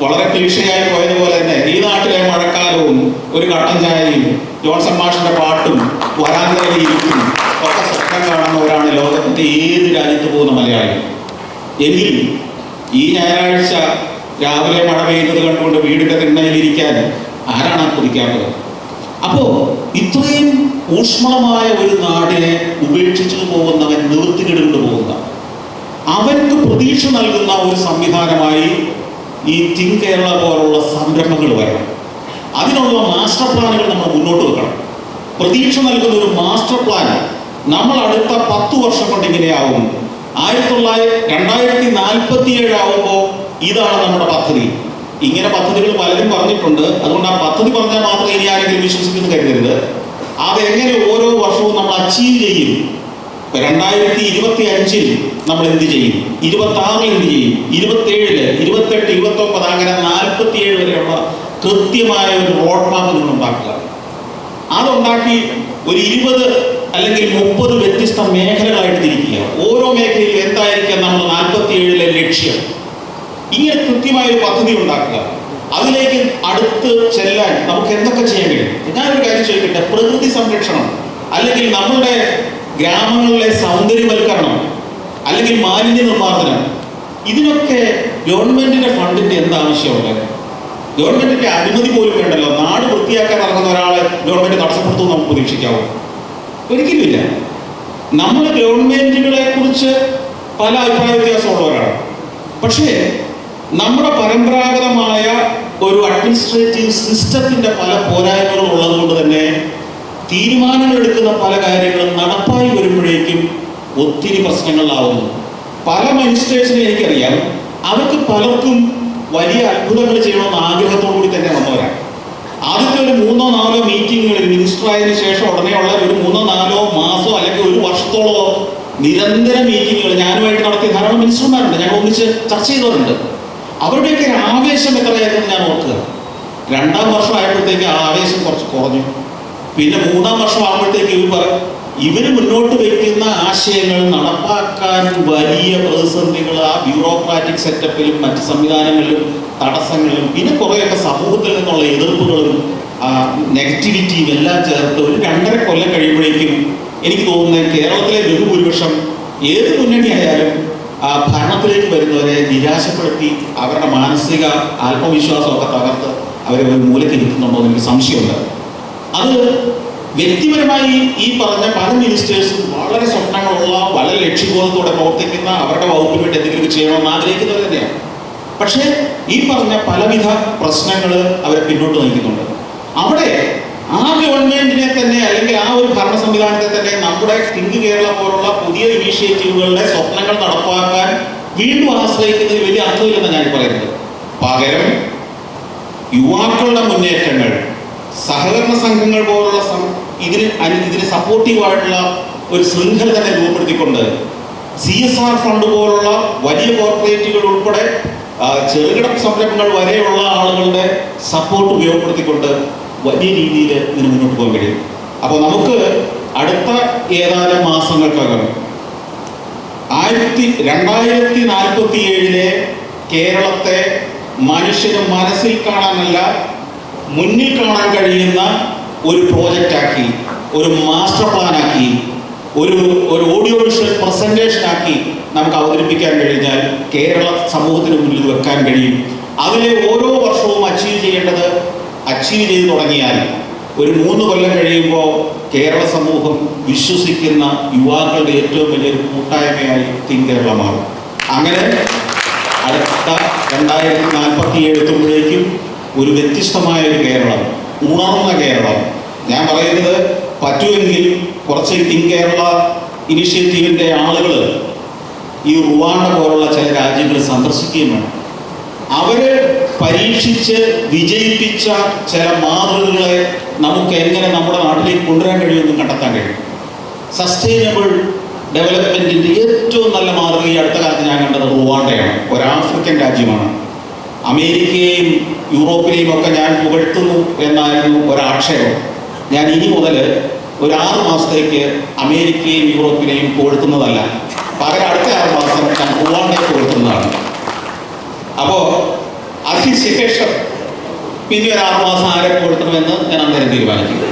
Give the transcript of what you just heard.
വളരെ ക്ലീഷയായി പോയതുപോലെ തന്നെ ഈ നാട്ടിലെ മഴക്കാലവും ഒരു കട്ടൻ ചായയും ജോൺസൺ മാഷിന്റെ പാട്ടും വരാന്തരയിലിരിക്കും ഒക്കെ സ്വപ്നം കാണുന്നവരാണ് ലോകത്തിന്റെ ഏത് രാജ്യത്ത് പോകുന്ന മലയാളി. എങ്കിൽ ഈ ഞായറാഴ്ച രാവിലെ മഴ പെയ്യുന്നത് കണ്ടുകൊണ്ട് വീടിന്റെ തിണ്ണയിലിരിക്കാൻ ആരാണ് കുതിക്കാത്തത് അപ്പോ ഇത്രയും ഊഷ്മളമായ ഒരു നാടിനെ ഉപേക്ഷിച്ചു പോകുന്നവൻ നിവൃത്തികെടുകൊണ്ട് പോകുന്ന അവർക്ക് പ്രതീക്ഷ നൽകുന്ന ഒരു സംവിധാനമായി ഈ തിങ്ക് കേരള പോലുള്ള സംരംഭങ്ങൾ വരണം. അതിനുള്ള മാസ്റ്റർ പ്ലാനുകൾ നമ്മൾ മുന്നോട്ട് വെക്കണം. പ്രതീക്ഷ നൽകുന്ന ഒരു മാസ്റ്റർ പ്ലാൻ നമ്മൾ അടുത്ത പത്ത് വർഷം കൊണ്ട് ഇങ്ങനെയാവും ആയിരത്തി തൊള്ളായിരത്തി രണ്ടായിരത്തി നാൽപ്പത്തി ഏഴ് ആവുമ്പോൾ ഇതാണ് നമ്മുടെ പദ്ധതി. ഇങ്ങനെ പദ്ധതികൾ പലരും പറഞ്ഞിട്ടുണ്ട്. അതുകൊണ്ട് ആ പദ്ധതി പറഞ്ഞാൽ മാത്രമേ ഇനി ആരെങ്കിലും വിശ്വസിക്കുന്നു കരുതരുത്. അതെങ്ങനെ ഓരോ വർഷവും നമ്മൾ അച്ചീവ് ചെയ്യും? രണ്ടായിരത്തി ഇരുപത്തി അഞ്ചിൽ നമ്മൾ എന്ത് ചെയ്യും? ഇരുപത്തി ആറിൽ എന്ത് ചെയ്യും? ഇരുപത്തി ഏഴിൽ ഇരുപത്തി ഒമ്പത് അങ്ങനെ നാൽപ്പത്തി ഏഴ് വരെയുള്ള കൃത്യമായ ഒരു റോഡ് മാപ്പ് നിങ്ങൾ ഉണ്ടാക്കുക. അതുണ്ടാക്കി ഒരു ഇരുപത് അല്ലെങ്കിൽ മുപ്പത് വ്യത്യസ്ത മേഖലകളായിട്ട് തിരിക്കുക ഓരോ മേഖലയിൽ എന്തായിരിക്കാം നമ്മൾ നാൽപ്പത്തി ഏഴിലെ ലക്ഷ്യം? ഇങ്ങനെ കൃത്യമായ ഒരു പദ്ധതി ഉണ്ടാക്കുക. അതിലേക്ക് അടുത്ത് ചെല്ലാൻ നമുക്ക് എന്തൊക്കെ ചെയ്യാൻ കഴിയും? ഞാനൊരു കാര്യം ചോദിക്കട്ടെ? പ്രകൃതി സംരക്ഷണം അല്ലെങ്കിൽ നമ്മളുടെ ഗ്രാമങ്ങളിലെ സൗന്ദര്യവൽക്കരണം അല്ലെങ്കിൽ മാലിന്യ നിർമ്മാർജനം. ഇതിനൊക്കെ ഗവൺമെന്റിന്റെ ഫണ്ടിന്റെ എന്ത് ആവശ്യമുണ്ട് ഗവൺമെന്റിന്റെ അനുമതി പോലും വേണ്ടല്ലോ. നാട് വൃത്തിയാക്കാൻ ഇറങ്ങുന്ന ഒരാളെ ഗവൺമെന്റ് തടസ്സപ്പെടുത്തുമെന്ന് നമുക്ക് പ്രതീക്ഷിക്കാവോ. ഒരിക്കലുമില്ല നമ്മൾ ഗവൺമെന്റുകളെ കുറിച്ച് പല അഭിപ്രായ വ്യത്യാസമുള്ളവരാണ്. പക്ഷേ നമ്മുടെ പരമ്പരാഗതമായ ഒരു അഡ്മിനിസ്ട്രേറ്റീവ് സിസ്റ്റത്തിന്റെ പല പോരായ്മകളും ഉള്ളതുകൊണ്ട് തന്നെ തീരുമാനങ്ങൾ എടുക്കുന്ന പല കാര്യങ്ങളും നടപ്പായി വരുമ്പോഴേക്കും ഒത്തിരി പ്രശ്നങ്ങളാവുന്നു. പല മജിസ്ട്രേറ്റ്സിനെ എനിക്കറിയാം. അവർക്ക് പലർക്കും വലിയ അത്ഭുതങ്ങൾ ചെയ്യണമെന്ന് ആഗ്രഹത്തോടു കൂടി തന്നെ വന്നവരാണ്. ആദ്യത്തെ ഒരു മൂന്നോ നാലോ മീറ്റിങ്ങുകളിൽ മിനിസ്റ്റർ ആയതിനു ശേഷം ഉടനെയുള്ള ഒരു മൂന്നോ നാലോ മാസോ അല്ലെങ്കിൽ ഒരു വർഷത്തോളമോ നിരന്തര മീറ്റിങ്ങുകൾ ഞാനുമായിട്ട് നടത്തിയ ധാരാളം മിനിസ്റ്റർമാരുണ്ട്. ഞങ്ങൾ ഒന്നിച്ച് ചർച്ച ചെയ്തവരുണ്ട്. അവരുടെയൊക്കെ ഒരു ആവേശം എത്രയായിരുന്നു ഞാൻ ഓർക്കുക. രണ്ടാം വർഷം ആയപ്പോഴത്തേക്ക് ആ ആവേശം കുറച്ച് കുറഞ്ഞു. പിന്നെ മൂന്നാം വർഷം ആകുമ്പോഴത്തേക്ക് ഇവർ പറയും ഇവർ മുന്നോട്ട് വയ്ക്കുന്ന ആശയങ്ങൾ നടപ്പാക്കാൻ വലിയ പ്രതിസന്ധികൾ ആ ബ്യൂറോക്രാറ്റിക് സെറ്റപ്പിലും മറ്റ് സംവിധാനങ്ങളിലും തടസ്സങ്ങളിലും പിന്നെ കുറേയൊക്കെ സമൂഹത്തിൽ നിന്നുള്ള എതിർപ്പുകളും നെഗറ്റിവിറ്റിയും എല്ലാം ചേർത്ത് ഒരു രണ്ടര കൊല്ലം കഴിയുമ്പോഴേക്കും എനിക്ക് തോന്നുന്നത് കേരളത്തിലെ ബഹുഭൂരിപക്ഷം ഏത് മുന്നണിയായാലും ആ ഭരണത്തിലേക്ക് വരുന്നവരെ നിരാശപ്പെടുത്തി അവരുടെ മാനസിക ആത്മവിശ്വാസമൊക്കെ തകർത്ത് അവരെ ഒരു മൂലക്കിരിക്കുന്നുണ്ടോ എന്ന് എനിക്ക് സംശയമുണ്ട്. അത് വ്യക്തിപരമായി ഈ പറഞ്ഞ പല മിനിസ്റ്റേഴ്സും വളരെ സ്വപ്നങ്ങളുള്ള പല ലക്ഷ്യബോധത്തോടെ പ്രവർത്തിക്കുന്ന അവരുടെ വകുപ്പിന് വേണ്ടി എന്തെങ്കിലും ചെയ്യണമെന്ന് ആഗ്രഹിക്കുന്നവർ തന്നെയാണ്. പക്ഷേ ഈ പറഞ്ഞ പലവിധ പ്രശ്നങ്ങൾ അവരെ പിന്നോട്ട് നയിക്കുന്നുണ്ട്. അവിടെ ആ ഗവൺമെന്റിനെ തന്നെ അല്ലെങ്കിൽ ആ ഒരു ഭരണ സംവിധാനത്തെ തന്നെ നമ്മുടെ തിങ്ക് കേരള പോലുള്ള പുതിയ ഇനീഷ്യേറ്റീവുകളുടെ സ്വപ്നങ്ങൾ നടപ്പാക്കാൻ വീണ്ടും ആശ്രയിക്കുന്നതിൽ വലിയ അർത്ഥമില്ലെന്ന് ഞാൻ പറയുന്നത്. പകരം യുവാക്കളുടെ മുന്നേറ്റങ്ങൾ സഹകരണ സംഘങ്ങൾ പോലുള്ള ഇതിന് ഇതിന് സപ്പോർട്ടീവായിട്ടുള്ള ഒരു ശൃംഖല തന്നെ രൂപപ്പെടുത്തിക്കൊണ്ട് സി എസ് ആർ ഫണ്ട് പോലുള്ള വലിയ കോർപ്പറേറ്റുകൾ ഉൾപ്പെടെ ചെറുകിട സംരംഭങ്ങൾ വരെയുള്ള ആളുകളുടെ സപ്പോർട്ട് ഉപയോഗപ്പെടുത്തിക്കൊണ്ട് വലിയ രീതിയിൽ ഇതിന് മുന്നോട്ട് പോകാൻ കഴിയും. അപ്പോൾ നമുക്ക് അടുത്ത ഏതാനും മാസങ്ങൾക്കകം ആയിരത്തി രണ്ടായിരത്തി നാൽപ്പത്തി ഏഴിലെ കേരളത്തെ മനുഷ്യന് മനസ്സിൽ കാണാനല്ല മുന്നിൽ കാണാൻ കഴിയുന്ന ഒരു പ്രോജക്റ്റാക്കി ഒരു മാസ്റ്റർ പ്ലാനാക്കി ഒരു ഒരു ഓഡിയോ വിഷ്വൽ പ്രസന്റേഷൻ ആക്കി നമുക്ക് അവതരിപ്പിക്കാൻ കഴിഞ്ഞാൽ കേരള സമൂഹത്തിന് മുന്നിൽ വെക്കാൻ കഴിയും. അതിലെ ഓരോ വർഷവും അച്ചീവ് ചെയ്യേണ്ടത് അച്ചീവ് ചെയ്ത് തുടങ്ങിയാൽ ഒരു മൂന്ന് കൊല്ലം കഴിയുമ്പോൾ കേരള സമൂഹം വിശ്വസിക്കുന്ന യുവാക്കളുടെ ഏറ്റവും വലിയൊരു കൂട്ടായ്മയായി തിൻ കേരള മാറും. അങ്ങനെ അടുത്ത രണ്ടായിരത്തി നാൽപ്പത്തി ഏഴ് എത്തുമ്പോഴേക്കും ഒരു വ്യത്യസ്തമായ ഒരു കേരളം. ഉണർന്ന കേരളം. ഞാൻ പറയുന്നത് പറ്റുമെങ്കിൽ കുറച്ച് തിങ്ക് കേരള ഇനിഷ്യേറ്റീവിന്റെ ആളുകൾ ഈ റുവാണ്ട പോലുള്ള ചില രാജ്യങ്ങൾ സന്ദർശിക്കുകയും വേണം. അവർ പരീക്ഷിച്ച് വിജയിപ്പിച്ച ചില മാതൃകകളെ നമുക്ക് എങ്ങനെ നമ്മുടെ നാട്ടിലേക്ക് കൊണ്ടുവരാൻ കഴിയുമെന്ന് കണ്ടെത്താൻ കഴിയും. സസ്റ്റൈനബിൾ ഡെവലപ്മെന്റിന്റെ ഏറ്റവും നല്ല മാതൃക ഈ അടുത്ത കാലത്ത് ഞാൻ കണ്ടത് റുവാണ്ടയാണ്. ഒരു ആഫ്രിക്കൻ രാജ്യമാണ്. അമേരിക്കയെയും യൂറോപ്പിനെയും ഒക്കെ ഞാൻ പുകഴ്ത്തുന്നു എന്നായിരുന്നു ഒരാക്ഷേപം. ഞാൻ ഇനി മുതൽ ഒരു ആറ് മാസത്തേക്ക് അമേരിക്കയും യൂറോപ്പിനെയും പുകഴ്ത്തുന്നതല്ല. പകരം അടുത്ത ആറ് മാസം ഞാൻ റുവാണ്ടയെ പുകഴ്ത്തുന്നതാണ്. അപ്പോൾ അത് അതിനുശേഷം പിന്നെ ഒരു ആറുമാസം ആരെ പുകഴ്ത്തണമെന്ന് ഞാൻ അന്നേരം തീരുമാനിക്കും